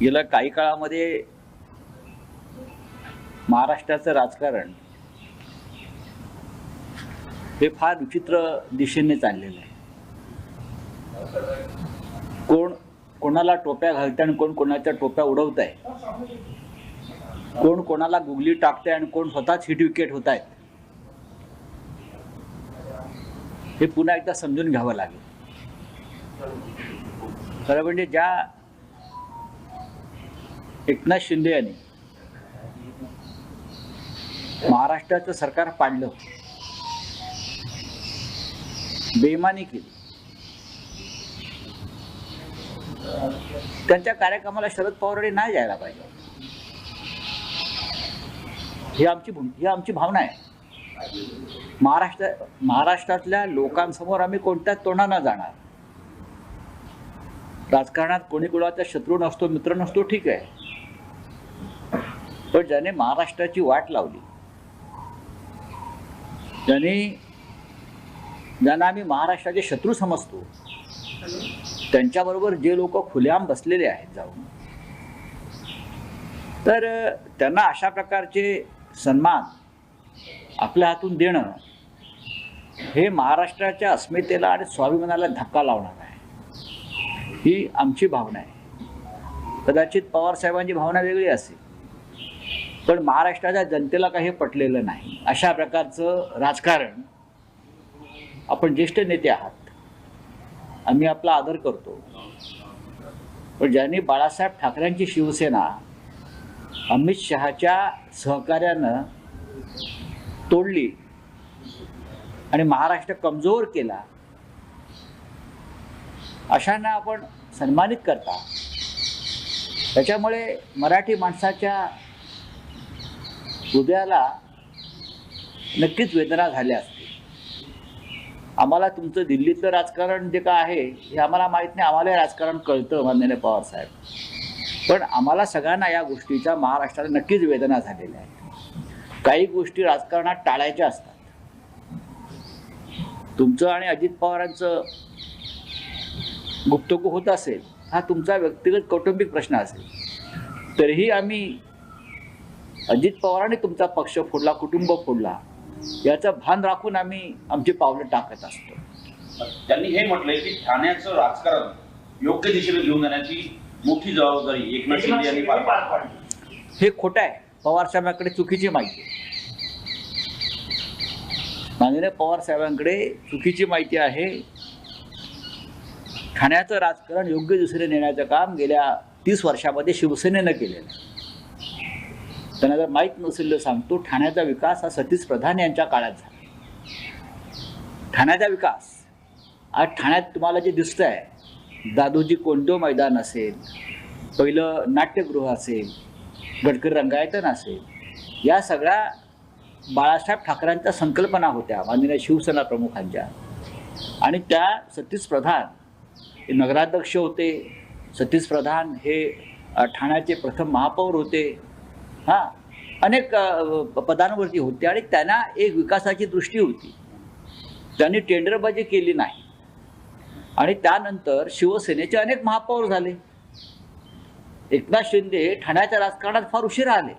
गेल्या काही काळामध्ये महाराष्ट्राचं राजकारण हे फार विचित्र दिशेने चाललेलं आहे. कोण कोणाला टोप्या घालते आणि कोण कोणाच्या टोप्या उडवत आहे कोण कोणाला गुगली टाकते आणि कोण स्वतःच हिट विकेट होत आहेत हे पुन्हा एकदा समजून घ्यावं लागेल. खरं म्हणजे ज्या एकनाथ शिंदे यांनी महाराष्ट्राचं सरकार पाडलं. बेमानी केली. त्यांच्या कार्यक्रमाला शरद पवारांनी नाही जायला पाहिजे. ही आमची ही आमची भावना आहे. महाराष्ट्र महाराष्ट्रातल्या लोकांसमोर आम्ही कोणत्याच तोंडानं जाणार? राजकारणात कोणी कोणाचा शत्रू नसतो मित्र नसतो ठीक आहे. पण ज्याने महाराष्ट्राची वाट लावली ज्याने ज्यांना आम्ही महाराष्ट्राचे शत्रू समजतो त्यांच्याबरोबर जे लोक खुलेआम बसलेले आहेत जाऊन तर त्यांना अशा प्रकारचे सन्मान आपल्या हातून देणं हे महाराष्ट्राच्या अस्मितेला आणि स्वाभिमानाला धक्का लावणार आहे. ही आमची भावना आहे. कदाचित पवार साहेबांची भावना वेगळी असेल. पण महाराष्ट्राच्या जनतेला काही पटलेलं नाही. अशा प्रकारचं राजकारण आपण ज्येष्ठ नेते आहात. आम्ही आपला आदर करतो. पण ज्यांनी बाळासाहेब ठाकरेंची शिवसेना अमित शहाच्या सहकार्यानं तोडली आणि महाराष्ट्र कमजोर केला अशांना आपण सन्मानित करता. त्याच्यामुळे मराठी माणसाच्या हृदयाला नक्कीच वेदना झाल्या असतील. आम्हाला तुमचं दिल्लीतलं राजकारण जे काय आहे हे आम्हाला माहीत नाही. आम्हालाही राजकारण कळतं माननीय पवार साहेब. पण आम्हाला सगळ्यांना या गोष्टीच्या महाराष्ट्राला नक्कीच वेदना झालेल्या आहेत. काही गोष्टी राजकारणात टाळायच्या असतात. तुमचं आणि अजित पवारांचं गुप्तगु होत असेल हा तुमचा व्यक्तिगत कौटुंबिक प्रश्न असेल. तरीही आम्ही अजित पवारांनी तुमचा पक्ष फोडला कुटुंब फोडला याचं भान राखून आम्ही आमची पावलं टाकत असतो. त्यांनी हे म्हटलंय की ठाण्याचं राजकारण योग्य दिशेने घेऊन जाण्याची मोठी जबाबदारी एकनाथ शिंदे यांनी पार पाडली. हे खोटं आहे. पवार साहेबांकडे चुकीची माहिती आहे. माननीय पवार साहेबांकडे चुकीची माहिती आहे. ठाण्याचं राजकारण योग्य दिशेने नेण्याचं काम गेल्या तीस वर्षामध्ये शिवसेनेनं केलेलं आहे. त्यांना जर माहीत नसेल तर सांगतो ठाण्याचा विकास हा सतीश प्रधान यांच्या काळात झाला. ठाण्याचा विकास. आज ठाण्यात तुम्हाला जे दिसतं आहे दादोजी कोंडो मैदान असेल पहिलं नाट्यगृह असेल गडकरी रंगायतन असेल या सगळ्या बाळासाहेब ठाकरेंच्या संकल्पना होत्या माननीय शिवसेना प्रमुखांच्या. आणि त्या सतीश प्रधान हे नगराध्यक्ष होते. सतीश प्रधान हे ठाण्याचे प्रथम महापौर होते. हां. अनेक पदांवरती होते आणि त्यांना एक विकासाची दृष्टी होती. त्यांनी टेंडरबाजी केली नाही. आणि त्यानंतर शिवसेनेचे अनेक महापौर झाले. एकनाथ शिंदे ठाण्याच्या राजकारणात फार उशीर आले.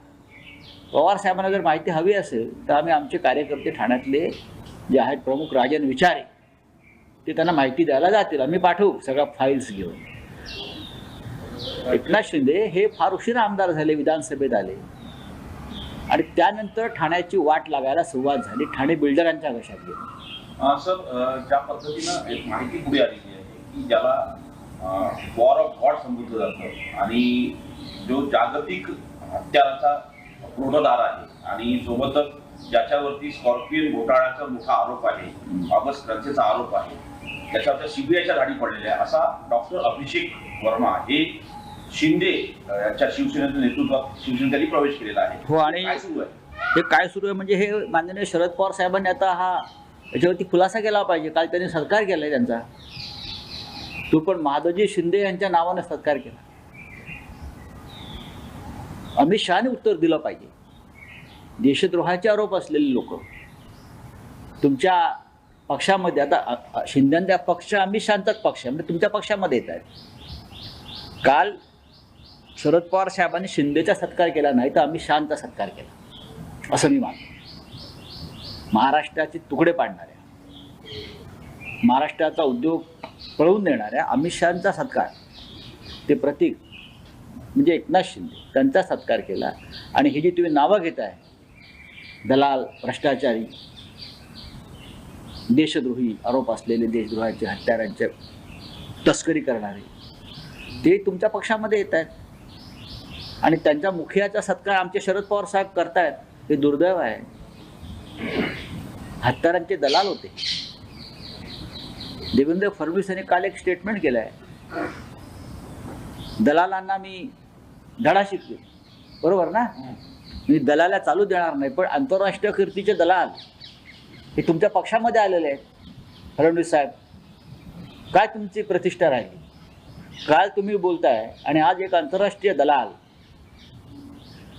पवार साहेबांना जर माहिती हवी असेल तर आम्ही आमचे कार्यकर्ते ठाण्यातले जे आहेत प्रमुख राजन विचारे ते त्यांना माहिती द्यायला जातील. आम्ही पाठवू सगळ्या फाईल्स घेऊन. एकनाथ शिंदे हे फार उशीर आमदार झाले विधानसभेत आले. आणि त्यानंतर ठाण्याची वाट लागायला सुरुवात झाली ठाणे बिल्डरांच्या घशात गेली. सर ज्या पद्धतीनं एक माहिती पुढे आलेली आहे की ज्याला वॉर ऑफ गॉड संबोधलं जातं. आणि जो जागतिक हत्याराचा पूर्णधार आहे आणि सोबतच ज्याच्यावरती स्कॉर्पियन घोटाळ्याचा मोठा आरोप आहे ऑगस्ट क्रांतीचा आरोप आहे त्याच्यावर सीबीआयच्या धाडी पडलेल्या आहे असा डॉक्टर अभिषेक वर्मा हे शिंदे यांच्या शिवसेनेच्या नेतृत्वात शिवसेनेत त्यांनी प्रवेश केलेला आहे. हो, आणि- काय सुरू आहे? हे काय सुरू आहे म्हणजे हे माननीय शरद पवार साहेबांनी आता हा याच्यावरती खुलासा केला पाहिजे. काल त्यांनी सत्कार केला आहे त्यांचा. तो पण माधवजी शिंदे यांच्या नावानं सत्कार केला. अमित शहाने उत्तर दिलं पाहिजे. देशद्रोहाचे आरोप असलेले लोक तुमच्या पक्षामध्ये आता शिंदेचा पक्ष अमित शहाचाच पक्ष आहे. म्हणजे तुमच्या पक्षामध्ये येत आहेत. काल शरद पवार साहेबांनी शिंदेचा सत्कार केला नाही तर आम्ही शांतचा सत्कार केला. असं मी मानतो. महाराष्ट्राचे तुकडे पाडणाऱ्या महाराष्ट्राचा उद्योग पळवून देणाऱ्या अमित शहाचा सत्कार ते प्रतीक म्हणजे एकनाथ शिंदे त्यांचा सत्कार केला. आणि ही जी तुम्ही नावं घेत आहे दलाल भ्रष्टाचारी देशद्रोही आरोप असलेले देशद्रोहाचे हत्यारांचे तस्करी करणारे ते तुमच्या पक्षामध्ये येत आहेत आणि त्यांच्या मुखियाचा सत्कार आमचे शरद पवार साहेब करतायत हे दुर्दैव आहे. हत्यारांचे दलाल होते. देवेंद्र फडणवीस यांनी काल एक स्टेटमेंट केलं आहे दलालांना मी धडा शिकवे बरोबर ना? मी दलाला चालू देणार नाही पण आंतरराष्ट्रीय कीर्तीचे दलाल हे तुमच्या पक्षामध्ये आलेले आहेत फडणवीस साहेब. काय तुमची प्रतिष्ठा राहिली? काल तुम्ही बोलताय आणि आज एक आंतरराष्ट्रीय दलाल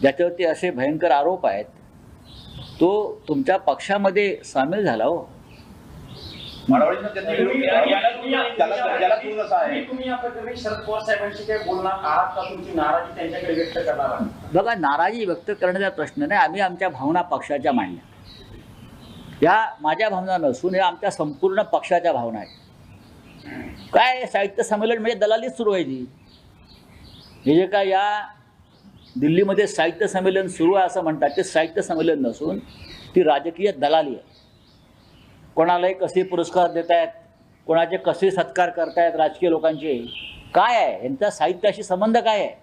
ज्याच्यावरती असे भयंकर आरोप आहेत तो तुमच्या पक्षामध्ये सामील झाला हो. का? बघा नाराजी व्यक्त करण्याचा प्रश्न नाही. आम्ही आमच्या भावना पक्षाच्या मांडल्या. या माझ्या भावना नसून या आमच्या संपूर्ण पक्षाच्या भावना आहेत. काय साहित्य संमेलन म्हणजे दलालीच सुरू आहे ती. हे जे काय या दिल्लीमध्ये साहित्य संमेलन सुरू आहे असं म्हणतात. ते साहित्य संमेलन नसून ती राजकीय दलाली आहे. कोणालाही कसे पुरस्कार देत आहेत कोणाचे कसे सत्कार करतायत राजकीय लोकांचे काय आहे? यांचा साहित्याशी संबंध काय आहे?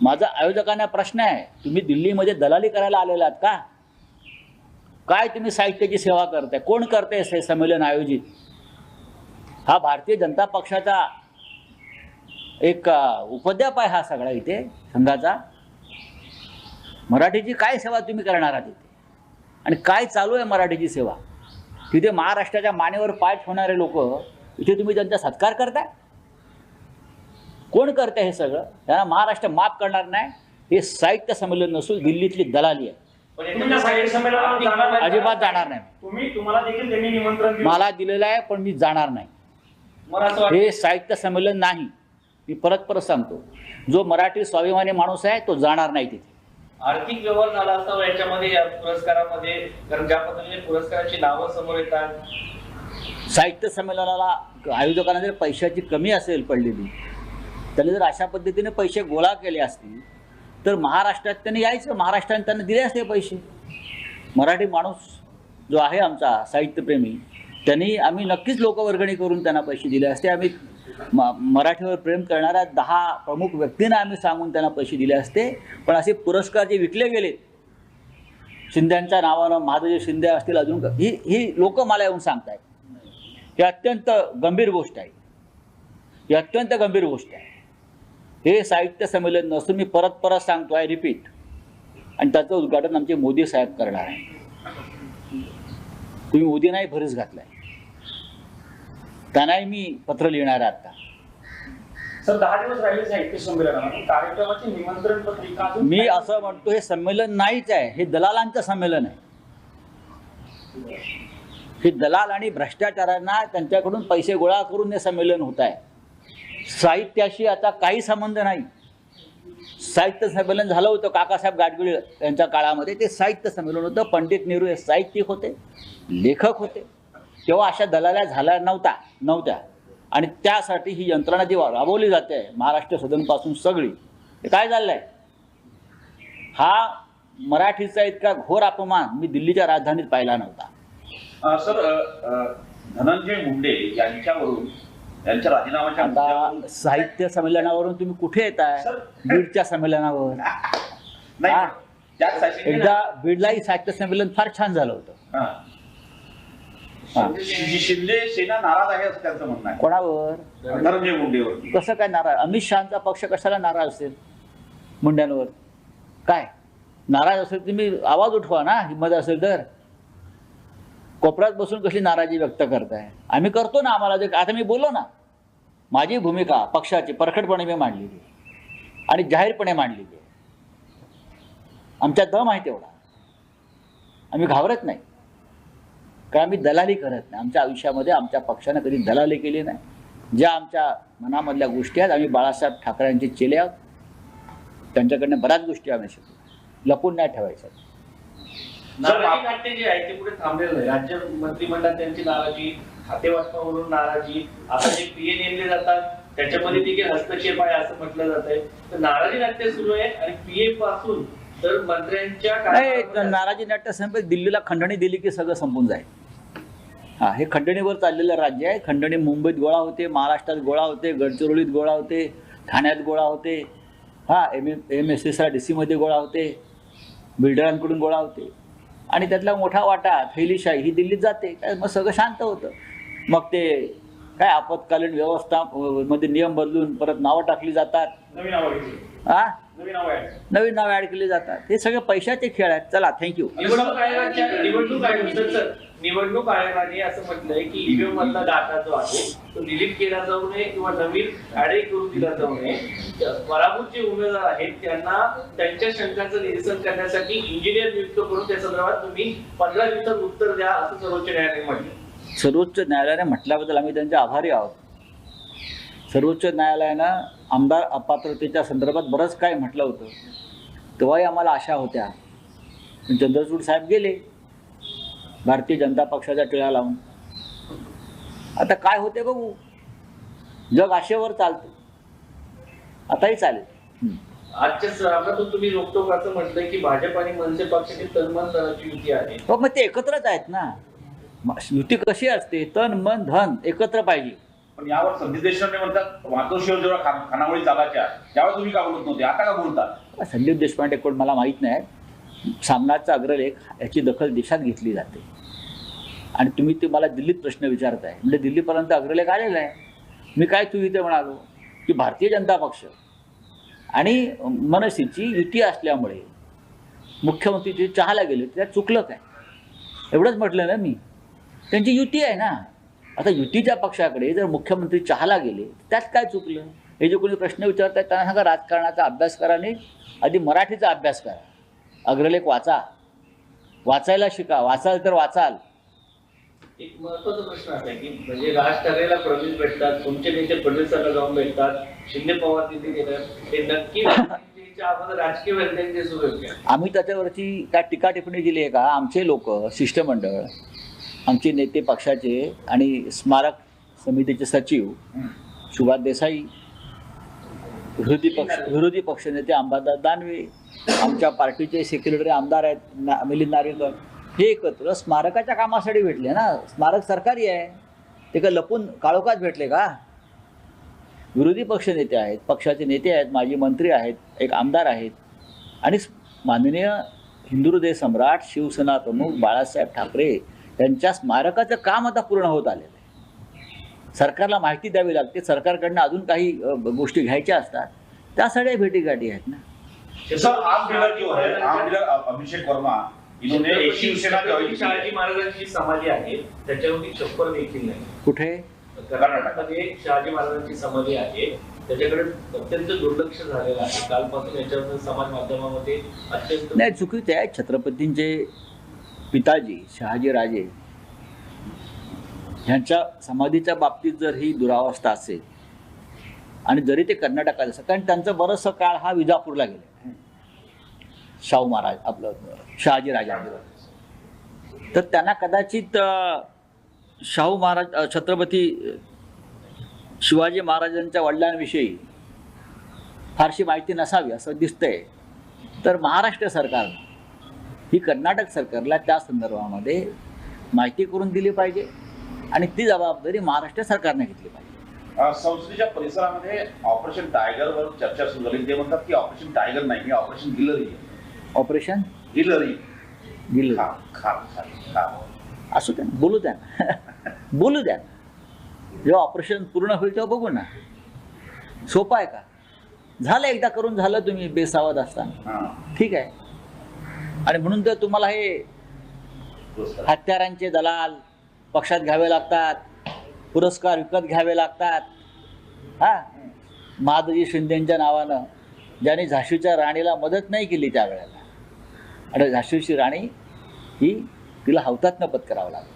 माझा आयोजकांना प्रश्न आहे तुम्ही दिल्लीमध्ये दलाली करायला आलेला आहात का? काय तुम्ही साहित्याची सेवा करताय? कोण करते संमेलन आयोजित? हा भारतीय जनता पक्षाचा एक उपद्याप आहे हा सगळा इथे संघाचा. मराठीची काय सेवा तुम्ही करणार आहात इथे? आणि काय चालू आहे मराठीची सेवा? तिथे महाराष्ट्राच्या मानेवर पाय ठेवणारे लोक इथे तुम्ही त्यांचा सत्कार करताय? कोण करते हे सगळं? त्यांना महाराष्ट्र माफ करणार नाही. हे साहित्य संमेलन नसून दिल्लीतली दलाली आहे? अजिबात जाणार नाही. मला दिलेलं आहे पण मी जाणार नाही. हे साहित्य संमेलन नाही. मी परत परत सांगतो. जो मराठी स्वाभिमानी माणूस आहे तो जाणार नाही तिथे. आर्थिक व्यवहार झाला असावा याच्यामध्ये या पुरस्कारामध्ये कारण ज्या पद्धतीने पुरस्काराची नावं समोर येतात. साहित्य संमेलनाला आयोजकांना जर पैशाची कमी असेल पडलेली. त्यांनी जर अशा पद्धतीने पैसे गोळा केले असतील तर महाराष्ट्रात त्यांनी यायचं. महाराष्ट्राने त्यांना दिले असते पैसे. मराठी माणूस जो आहे आमचा साहित्यप्रेमी त्यांनी आम्ही नक्कीच लोकवर्गणी करून त्यांना पैसे दिले असते. आम्ही म मराठीवर प्रेम करणाऱ्या दहा प्रमुख व्यक्तींना आम्ही सांगून त्यांना पैसे दिले असते. पण असे पुरस्कार जे विकले गेलेत शिंद्यांच्या नावानं महादेव शिंदे असतील अजून ही ही लोक मला येऊन सांगतायत. ही अत्यंत गंभीर गोष्ट आहे. ही अत्यंत गंभीर गोष्ट आहे. हे साहित्य संमेलन नसून मी परत परत सांगतो आहे रिपीट आणि त्याचं उद्घाटन आमचे मोदी साहेब करणार आहे तुम्ही मोदींनाही भरीस घातलाय. त्यांनाही मी पत्र लिहिणार आता? सर दहा दिवस राहिले साहित्य संमेलनाला. पण कार्यक्रमाची निमंत्रण पत्रिका मी असं म्हणतो हे संमेलन नाहीच आहे. हे दलालांचं संमेलन आहे. हे दलाल आणि भ्रष्टाचारांना त्यांच्याकडून पैसे गोळा करून हे संमेलन होत आहे. साहित्याशी आता काही संबंध नाही. साहित्य संमेलन झालं होतं काकासाहेब गाडगिळ यांच्या काळामध्ये. ते साहित्य संमेलन होतं. पंडित नेहरू हे साहित्यिक होते लेखक होते. तेव्हा अशा दलाल्या झाल्या नव्हता नव्हत्या. आणि त्यासाठी ही यंत्रणा जी राबवली जाते महाराष्ट्र सदनपासून सगळी हे काय आहे हा मराठीचा इतका घोर अपमान मी दिल्लीच्या राजधानीत पाहिला नव्हता. सर धनंजय मुंडे यांच्यावरून यांच्या राजीनाम्याच्या आता मुद्द्यावरून- साहित्य संमेलनावरून तुम्ही कुठे येताय? सर, बीडच्या संमेलनावर नाही हा. त्याच साहित्य- एकदा बीडलाही साहित्य संमेलन फार छान झालं होतं. हा. हा. शि- शिंदे सेना नाराज आहे असं त्यांचं म्हणणं आहे. कोणावर? धनंजय मुंडेवरती. कसं काय नाराज? अमित शहाचा पक्ष कशाला नाराज असेल मुंड्यांवर? काय? नाराज असेल तुम्ही आवाज उठवा ना. हिंमत असेल तर. कोपऱ्यात बसून कसली नाराजी व्यक्त करताय? आम्ही करतो ना आम्हाला जे आता मी बोललो ना माझी भूमिका पक्षाची परखडपणे मी मांडलेली आणि जाहीरपणे मांडलेली आहे. आमच्या दम आहे तेवढा. आम्ही घाबरत नाही. कारण आम्ही दलाली करत नाही. आमच्या आयुष्यामध्ये आमच्या पक्षानं कधी दलाली केली नाही. ज्या आमच्या मनामधल्या गोष्टी आहेत आम्ही बाळासाहेब ठाकरेंचे चेले आहोत. त्यांच्याकडनं बऱ्याच गोष्टी आम्ही शिकलो. लपून नाही ठेवायच्या नाराजी नाट्य जे आहे ते पुढे थांबलेलं नाही. राज्य मंत्रिमंडळात त्यांची नाराजी खातेवाटपावरून नाराजी आता जे पीए नेमले जातात त्याच्यामध्ये देखील हस्तक्षेप आहे असं म्हटलं जात आहे तर नाराजी नाट्य सुरू आहे आणि पीए पासून तर मंत्र्यांच्या नाराजी नाट्य संपत दिल्लीला खंडणी दिली की सगळं संपून जाईल. हा हे खंडणीवर चाललेलं राज्य आहे. खंडणी मुंबईत गोळा होते महाराष्ट्रात गोळा होते गडचिरोलीत गोळा होते ठाण्यात गोळा होते. हा M M S S R D सीमध्ये गोळा होते. बिल्डरांकडून गोळा होते. आणि त्यातला मोठा वाटा थैलीशाही ही दिल्लीत जाते. काय मग सगळं शांत होतं. मग ते काय आपत्कालीन व्यवस्था मध्ये नियम बदलून परत नावं टाकली जातात. हा नवीन नावं ऍड केली जातात. हे सगळे पैशाचे खेळ आहेत. चला थँक्यू निवडणूक आयोगाने असं म्हटलंय की ईव्हीएम मधला डाटा जो आहे तो डिलीट केला जाऊ नये किंवा नवीन ऍड करून दिला जाऊ नये. पराभूत जे उमेदवार आहेत त्यांना त्यांच्या शंकांचं निरसन करण्यासाठी इंजिनियर नियुक्त करून त्या संदर्भात तुम्ही पंधरा दिवसात उत्तर द्या असं सर्वोच्च न्यायालयाने म्हटलं सर्वोच्च न्यायालयाने म्हटल्याबद्दल आम्ही त्यांचे आभारी आहोत. सर्वोच्च न्यायालयानं आमदार अपात्रतेच्या संदर्भात बरंच काय म्हटलं होतं. तेव्हाही आम्हाला आशा होत्या. चंद्रचूड साहेब गेले. भारतीय जनता पक्षाच्या टिळा लावून. आता काय होते बघू. जग आशेवर चालतं. आताही चालेल. आजच्या सभागातून तुम्ही रोखटोक असं म्हटलंय की भाजप आणि मनसे पक्षाची तन्मन धनाची युती आहे? हो मग ते एकत्रच आहेत ना. युती कशी असते? तन मन धन एकत्र पाहिजे. पण यावर संदीप देशपांडे म्हणतात मातोश्रीवर जेव्हा खानावळी चालायच्या त्यावेळेस तुम्ही का बोलत नव्हते? आता का बोलता? संदीप देशपांडे कोण? मला माहीत नाही. सामनाचा अग्रलेख याची दखल देशात घेतली जाते. आणि तुम्ही ते मला दिल्लीत प्रश्न विचारताय. म्हणजे दिल्लीपर्यंत अग्रलेख आलेला आहे. मी काय तुम्ही इथे म्हणालो? की भारतीय जनता पक्ष. आणि मनसेची युती असल्यामुळे मुख्यमंत्री जे चहाला गेले त्यात चुकलं काय एवढंच म्हटलं ना मी. त्यांची युती आहे ना. आता युतीच्या पक्षाकडे जर मुख्यमंत्री चहाला गेले त्यात काय चुकलं? हे जे कोणी प्रश्न विचारतात त्यांना सांगा राजकारणाचा अभ्यास करा नाही आधी मराठीचा अभ्यास करा. अग्रलेख वाचा. वाचायला शिका. वाचाल तर वाचाल. एक महत्त्वाचा प्रश्न असा आहे की म्हणजे राज ठाकरेला फडणवीस भेटतात तुमचे नेते फडणवीसांना जाऊन भेटतात शिंदे पवार तिथे गेतात ते नक्की राजकीय सुरू? आम्ही त्याच्यावरची काय टीका टिप्पणी दिली आहे का? आमचे लोक शिष्टमंडळ आमचे नेते पक्षाचे आणि स्मारक समितीचे सचिव सुभाष देसाई विरोधी पक्ष विरोधी पक्षनेते अंबादास दानवे आमच्या पार्टीचे सेक्रेटरी आमदार आहेत ना मिलिंद नारेकर हे एकत्र स्मारकाच्या कामासाठी भेटले ना. स्मारक सरकारी आहे. ते का लपून काळोखात भेटले का? विरोधी पक्ष नेते आहेत पक्षाचे नेते आहेत माजी मंत्री आहेत एक आमदार आहेत. आणि माननीय हिंदू हृदय सम्राट शिवसेना प्रमुख बाळासाहेब ठाकरे यांच्या स्मारकाचं काम आता पूर्ण होत आलेलं आहे. सरकारला माहिती द्यावी लागते. सरकारकडनं अजून काही गोष्टी घ्यायच्या असतात. त्यासाठी भेटीगाठी आहेत ना. आम डीलर जो है आम डीलर अभिषेक वर्मा शहाजी महाराजांची समाधी आहे त्याच्यावरती छप्पर देखील नाही. कुठे? कर्नाटकमध्ये. शहाजी महाराजांची समाधी आहे. त्याच्याकडे अत्यंत दुर्लक्ष झालेलं आहे. कालपासून याच्यावर समाज माध्यमामध्ये अत्यंत नाही चुकीचे आहे. छत्रपतींचे पिताजी शहाजी राजे ह्यांच्या समाधीच्या बाबतीत जर ही दुरावस्था असेल आणि जरी ते कर्नाटकात असेल कारण त्यांचं बरंचसं काळ हा विजापूरला गेला. शाहू महाराज आपलं शहाजी राजा. तर त्यांना कदाचित शाहू महाराज छत्रपती शिवाजी महाराजांच्या वडिलांविषयी फारशी माहिती नसावी असं दिसतंय. तर महाराष्ट्र सरकारनं ही कर्नाटक सरकारला त्या संदर्भामध्ये माहिती करून दिली पाहिजे आणि ती जबाबदारी महाराष्ट्र सरकारने घेतली पाहिजे. संस्थेच्या परिसरामध्ये ऑपरेशन टायगरवर चर्चा सुरू झाली. ते म्हणतात की ऑपरेशन टायगर नाही ऑपरेशन गिलरी आहे. ऑपरेशन गिलरी दिलं खा खा खा खा असू द्या बोलू द्या ना. बोलू द्या जेव्हा ऑपरेशन पूर्ण होईल तेव्हा बघू ना. सोपं आहे का? झालं एकदा करून झालं तुम्ही बेसावध असताना. ठीक आहे. आणि म्हणून तर तुम्हाला हे. हत्यारांचे दलाल पक्षात घ्यावे लागतात. पुरस्कार विकत घ्यावे लागतात. हा? महादजी शिंदेच्या नावानं ज्याने झाशीच्या राणीला मदत नाही केली त्यावेळेला. आणि झाशीची राणी ही तिला हवतात्न पत्करावं लागलं.